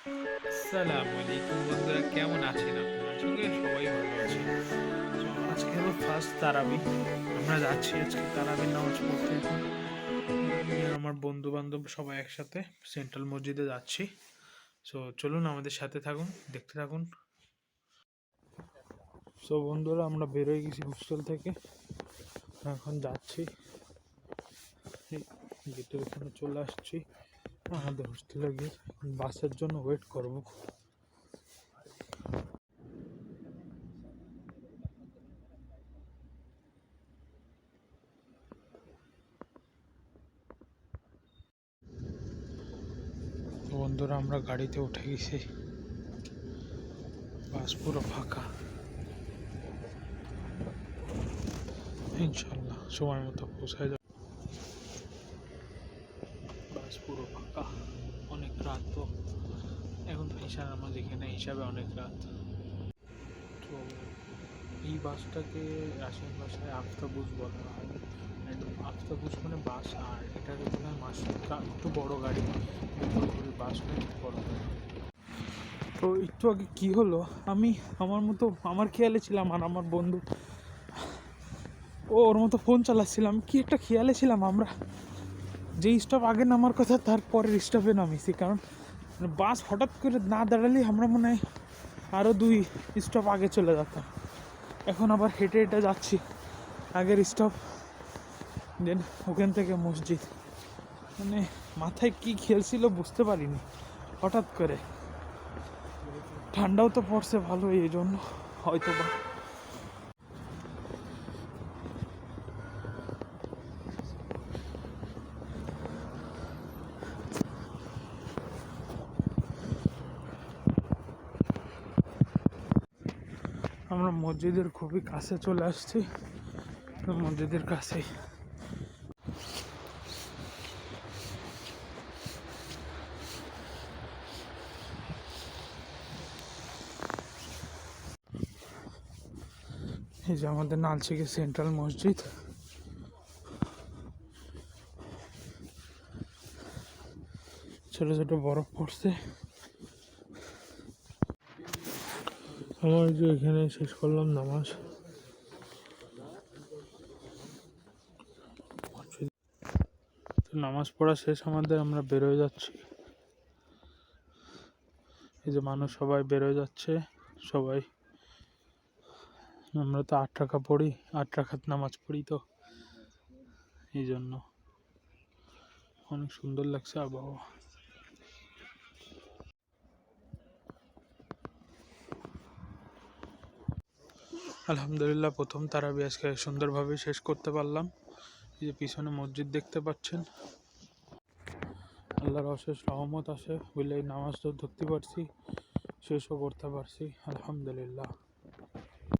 আসসালামু আলাইকুম বন্ধুরা, কেমন আছেন আপনারা? সবাই ভালো আছেন। আজকে হলো ফার্স্ট তারাবি। আমরা যাচ্ছি আজকে তারাবির নামাজ পড়তে এখন। আমি আমার বন্ধু বান্ধব সবাই একসাথে সেন্ট্রাল মসজিদে যাচ্ছি। সো চলুন আমাদের সাথে থাকুন, দেখতে থাকুন। সো বন্ধুরা, আমরা বেরোয় গেছি হোস্টেল থেকে। এখন যাচ্ছি। গেটের ওখানে চলে আসছি। আমাদের হোস্টেলে গিয়ে বাসের জন্য ওয়েট করব। বন্ধুরা, আমরা গাড়িতে উঠে গেছি। বাস পুরো ফাঁকা। ইনশাল্লাহ, সময় মতো পৌঁছায় যাবে বাস পুরো ফাঁকা অনেক রাত তো। এখন তো ঈশা নামাজ এখানে হিসাবে অনেক রাত। তো এই বাসটাকে রাশিয়ান ভাষায় আফতাবুজ বলা হয়। আফতাবুজ মানে বাস, আর বলা হয় মাসুকা একটু বড় গাড়ি। বাস নয় বড় গাড়ি। তো একটু আগে কী হলো? আমি আমার মতো, আমার খেয়ালে ছিলাম আর আমার বন্ধু। ও ওর মতো ফোন চালাচ্ছিলাম কি একটা খেয়ালে ছিলাম আমরা? যেই স্টপ আগে নামার কথা, তারপরের স্টপে নামিয়েছি কারণ মানে বাস হঠাৎ করে না দাঁড়ালেই আমরা মনে হয় আরও দুই স্টপ আগে চলে যেতাম। এখন আবার হেঁটে হেঁটে যাচ্ছি। আগের স্টপ দেন ওখান থেকে মসজিদ। মানে মাথায় কি খেলছিল বুঝতে পারিনি, হঠাৎ করে। ঠান্ডাও তো পড়ছে ভালো এই জন্য হয়তো বা আমরা মসজিদের খুবই কাছে চলে আসছি। তো মসজিদের কাছেই। এই যে আমাদের নালচিকে সেন্ট্রাল মসজিদ। ছোট ছোট বরফ পড়ছে। আমার যে এখানে শেষ করলাম নামাজ। তো নামাজ পড়া শেষ আমাদের, আমরা বেরোয় যাচ্ছি। এই যে মানুষ সবাই বেরোয় যাচ্ছে, সবাই। আমরা তো আট টাকা পড়ি, আট টাকাত নামাজ পড়ি তো। এই জন্য। অনেক সুন্দর লাগছে আবহাওয়া। আলহামদুলিল্লাহ, প্রথম তারাবি আজকে সুন্দরভাবে শেষ করতে পারলাম। এই যে পিছনে মসজিদ দেখতে পাচ্ছেন। আল্লাহর অশেষ রহমত আসে। বলে নামাজ তো ধরতে পারছি, শেষও করতে পারছি। আলহামদুলিল্লাহ।